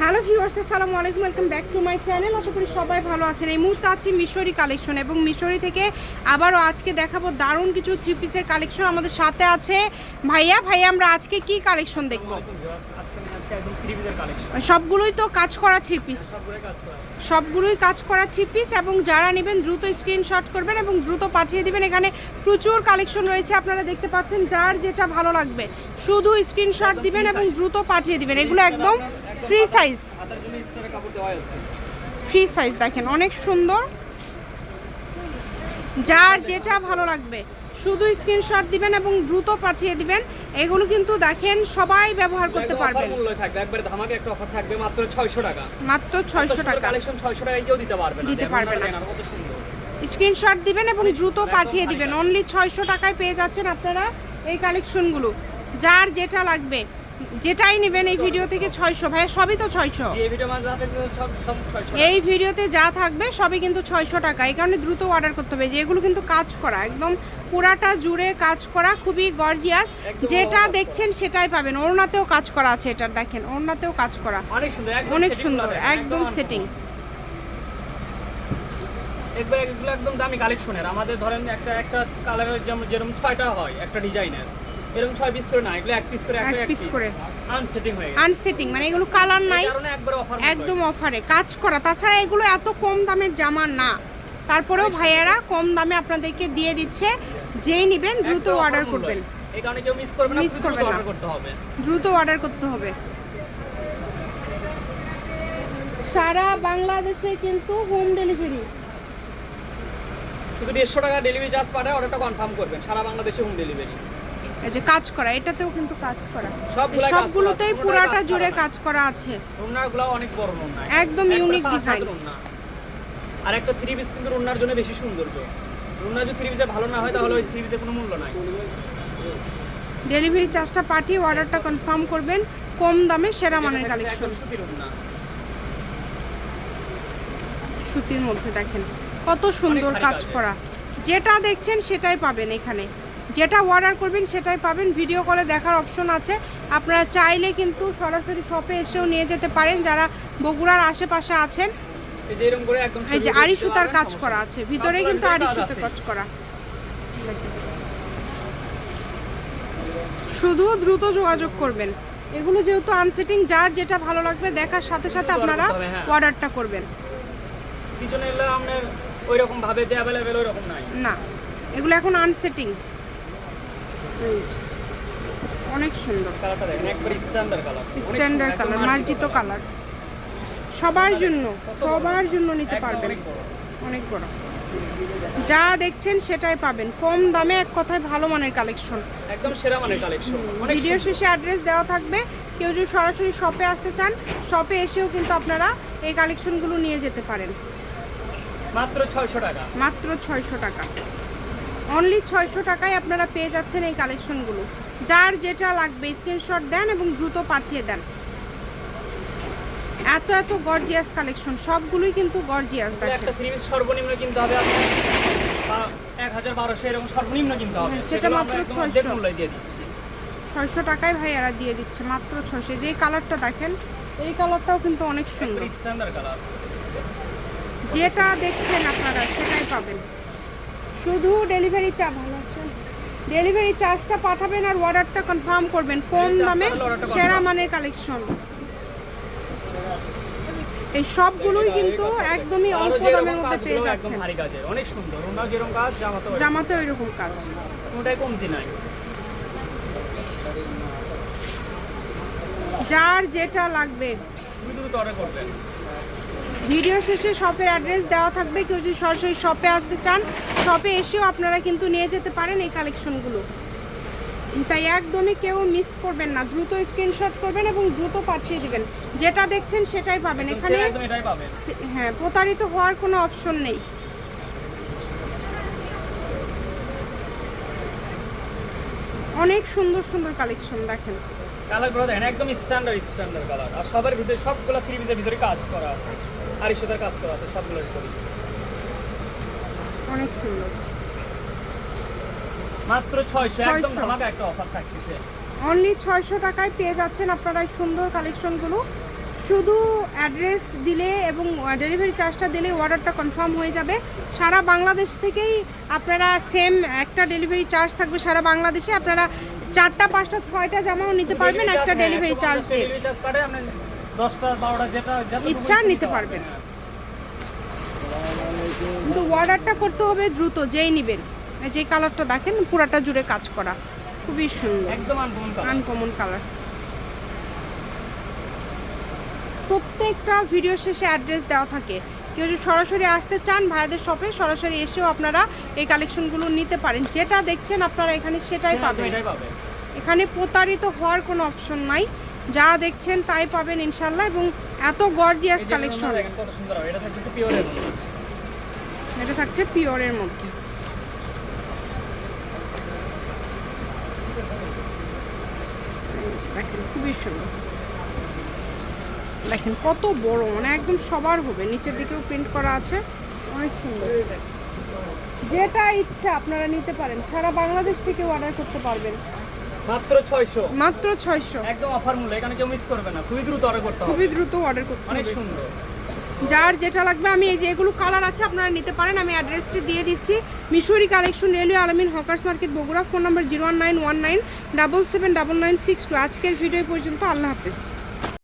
Hello viewers, আসসালামু আলাইকুম, welcome back to my channel. আশা করি সবাই ভালো আছেন। এই মুহূর্তে আছি মিশরি কালেকশন এবং মিশরি থেকে আবারও আজকে দেখাবো দারুণ কিছু থ্রি পিসের কালেকশন আমাদের সাথে আছে। ভাইয়া ভাইয়া, আমরা আজকে কি কালেকশন দেখব? সবগুলোই তো কাজ করা থ্রি পিস সবগুলোই কাজ করা থ্রি পিস এবং যারা নেবেন দ্রুত স্ক্রিনশট করবেন এবং দ্রুত পাঠিয়ে দিবেন। এখানে প্রচুর কালেকশন রয়েছে, আপনারা দেখতে পাচ্ছেন, যার যেটা ভালো লাগবে। শুধু স্ক্রিনশট দিবেন এবং দ্রুত পাঠিয়ে দিবেন। এগুলো একদম ফ্রি সাইজ ফ্রি সাইজ দেখেন অনেক সুন্দর। যার যেটা ভালো লাগবে শুধু স্ক্রিনশট দিবেন এবং দ্রুত পাঠিয়ে দিবেন। এগুলো কিন্তু দেখেন সবাই ব্যবহার করতে পারবেন থাকবে। একবারে ধামাকে একটা অফার থাকবে মাত্র 600 টাকা। মাত্র ছয়শো টাকা। কালেকশন 600 টাকায় কেউ দিতে পারবে না। দিতে পারবে না। কত সুন্দর। স্ক্রিনশট দিবেন এবং দ্রুত পাঠিয়ে দিবেন। অনলি ছয়শো টাকায় পেয়ে যাচ্ছেন আপনারা এই কালেকশনগুলো যার যেটা লাগবে যেটাই নেবেন এই ভিডিও থেকে ছয়শো ভাই সবই তো ছয়শো। যে ভিডিও মাঝে হাতে সব সব 600 এই ভিডিওতে যা থাকবে সবই কিন্তু ছয়শো টাকা। এই কারণে দ্রুত অর্ডার করতে হবে। যেগুলো কিন্তু কাজ করা একদম পুরাটা জুড়ে কাজ করা খুবই গর্জিয়াস যেটা দেখছেন সেটাই পাবেন। ওড়নাতেও কাজ করা আছে এটার দেখেন ওড়নাতেও কাজ করা। অনেক সুন্দর একদম অনেক সুন্দর একদম সেটিং একবার এগুলো একদম দামি কালেকশনের আমাদের ধরেন একটা একটা কালারের যেমন যেরকম ছয়টা হয় একটা ডিজাইনের এরকম ছয় পিস করে না এগুলো এক পিস করে এক পিস করে। আনসেটিং হয়ে গেছে। আনসেটিং মানে এগুলো কালার নাই। একদম অফারে কাজ করা। তাছাড়া এগুলো এত কম দামের জামা না। তারপরেও ভাইয়েরা কম দামে আপনাদেরকে দিয়ে দিচ্ছে। যেই নেবেন দ্রুত অর্ডার করবেন। এই কারণে কেউ মিস করবে না Miss করবেন না। অর্ডার করতে হবে। দ্রুত অর্ডার করতে হবে। সারা বাংলাদেশে কিন্তু হোম ডেলিভারি শুধু দেড়শো টাকা ডেলিভারি চার্জ পাঠায় অর্ডারটা কনফার্ম করবেন। সারা বাংলাদেশে হোম ডেলিভারি এই যে কাজ করা এটাতেও কিন্তু কাজ করা। সবগুলোতেই পুরাটা জুড়ে কাজ করা আছে। অনেক বড় একদম unique design। আর একটা থ্রি পিস কিন্তু রুনার জন্য বেশি সৌন্দর্য রুনা যদি থ্রি পিসে ভালো না হয় তাহলে ওই থ্রি পিসের কোনো মূল্য নাই। ডেলিভারি চার্জটা পাঠিয়ে অর্ডারটা কনফার্ম করবেন কম দামে সেরা মানের কালেকশন সুতির মধ্যে দেখেন কত সুন্দর কাজ। করা। যেটা দেখছেন সেটাই পাবেন এখানে। যেটা অর্ডার করবেন সেটাই পাবেন। ভিডিও কলে দেখার অপশন আছে। আপনারা চাইলে কিন্তু সরাসরি শপে এসেও নিয়ে যেতে পারেন যারা বগুড়ার আশেপাশে আছেন। এই যে আড়ি সুতার কাজ করা আছে। ভিতরে কিন্তু আড়ি সুতার কাজ করা। শুধু দ্রুত যোগাযোগ করবেন। এগুলো যেহেতু আনসেটিং যার যেটা ভালো লাগবে দেখার সাথে সাথে আপনারা হবে, হ্যাঁ। অর্ডারটা করবেন। ওই রকম ভাবে যে অ্যাভেলেবেল ওই রকম নাই। না এগুলো এখন আনসেটিং অনেক সুন্দর। স্ট্যান্ডার্ড কালার মার্জিত কালার সবার জন্য সবার জন্য নিতে পারবেন। অনেক বড়। যা দেখছেন সেটাই পাবেন। কম দামে এক কথায় ভালো মানের কালেকশন একদম সেরা মানের কালেকশন ভিডিও শেষে অ্যাড্রেস দেওয়া থাকবে। কেউ যদি সরাসরি শপে আসতে চান শপে এসেও কিন্তু আপনারা এই কালেকশনগুলো নিয়ে যেতে পারেন। মাত্র 600 টাকা। মাত্র ছয়শো টাকা। অনলি ছয়শো টাকায় আপনারা পেয়ে যাচ্ছেন এই কালেকশনগুলো যার যেটা লাগবে স্ক্রিনশট দেন এবং দ্রুত পাঠিয়ে দেন। এত এত গর্জিয়াস কালেকশন সবগুলোই কিন্তু গর্জিয়াস একটা থ্রি পিস সর্বনিম্ন কিনতে হবে এক হাজার বারোশো এরকম সর্বনিম্ন কিনতে হবে। হ্যাঁ, সেটা মাত্র আমরা একদম 600 অর্ধেক মূল্যে দিয়ে দিচ্ছি। ছয়শো টাকায় ভাইয়ারা দিয়ে দিচ্ছে মাত্র ছয়শো। যেই কালারটা দেখেন এই কালারটাও কিন্তু অনেক সুন্দর। স্ট্যান্ডার্ড কালার যেটা দেখছেন আপনারা সেটাই পাবেন। শুধু ডেলিভারি চা ভালো ডেলিভারি চার্জটা পাঠাবেন আর অর্ডারটা কনফার্ম করবেন। কম দামে সেরা মানের কালেকশন এই সবগুলোই কিন্তু একদমই অল্প দামের মধ্যে পেয়ে যাচ্ছেন। অনেক সুন্দর। ওনার যেরকম কাজ জামাতে জামাতে ওই রকম কাজ। কোনোটাই কমতি নাই। যার যেটা লাগবে। দ্রুত অর্ডার করবেন। ভিডিও শেষে শপের অ্যাড্রেস দেওয়া থাকবে। কেউ যদি সরাসরি শপে আসতে চান শপে এসেও আপনারা কিন্তু নিয়ে যেতে পারেন এই কালেকশনগুলো। তাই একদমই কেউ মিস করবেন না। দ্রুত স্ক্রিনশট করবেন এবং দ্রুত পাঠিয়ে দিবেন। যেটা দেখছেন সেটাই পাবেন। এখানে হ্যাঁ প্রতারিত হওয়ার কোনো অপশন নেই। অনেক সুন্দর সুন্দর কালেকশন দেখেন। কালারগুলো দেখেন একদম স্ট্যান্ডার্ড স্ট্যান্ডার্ড কালার আর সবার ভিতরে সবগুলো থ্রি পিসের ভিতরে কাজ করা আছে। আর কাজ করা আছে সবগুলোর ভিতরে। অনেক সুন্দর। মাত্র ছয়শো একদম ধামাকা একটা অফার থাকতেছে। অনলি ছয়শো টাকায় পেয়ে যাচ্ছেন আপনারা এই সুন্দর কালেকশনগুলো শুধু অ্যাড্রেস দিলে এবং ডেলিভারি চার্জটা দিলে অর্ডারটা কনফার্ম হয়ে যাবে। সারা বাংলাদেশ থেকেই আপনারা সেম একটা ডেলিভারি চার্জ থাকবে সারা বাংলাদেশে। আপনারা চারটা পাঁচটা ছয়টা জামাও নিতে পারবেন একটা ডেলিভারি চার্জ দিয়ে। দশটা বারোটা যেটা ইচ্ছা নিতে পারবেন। কিন্তু অর্ডারটা করতে হবে দ্রুত যেই নেবেন। যে কালারটা দেখেন পুরাটা জুড়ে কাজ করা। খুবই সুন্দর। একদম আনকমন কালার প্রত্যেকটা ভিডিও শেষে অ্যাড্রেস দেওয়া থাকে। কেউ যদি সরাসরি আসতে চান ভাইদের শপে সরাসরি এসেও আপনারা এই কালেকশনগুলো নিতে পারেন। যেটা দেখছেন আপনারা এখানে সেটাই পাবেন। এখানে প্রতারিত হওয়ার কোনো অপশন নাই। যা দেখছেন তাই পাবেন ইনশাল্লাহ এবং এত গর্জিয়াস কালেকশন এটা থাকছে পিওরের মধ্যে। দেখেন খুবই সুন্দর। দেখেন কত বড় মানে একদম সবার হবে। নিচের দিকেও প্রিন্ট করা আছে। অনেক সুন্দর। যেটা ইচ্ছা আপনারা নিতে পারেন। সারা বাংলাদেশ থেকে অর্ডার করতে পারবেন। মাত্র ছয়শো। মাত্র ছয়শো। একদম অফার মূল্য এখানে কেউ মিস করবে না। খুবই দ্রুত অর্ডার করতে হবে। খুবই দ্রুত অর্ডার করতে অনেক সুন্দর। যার যেটা লাগবে আমি এই যে এগুলো কালার আছে আপনারা নিতে পারেন। আমি অ্যাড্রেসটি দিয়ে দিচ্ছি। Mishri collection railway Almin hawkers market Bogura. Phone number zero one nine one nine double seven double nine six two আজকের ভিডিও পর্যন্ত। আল্লাহ হাফেজ।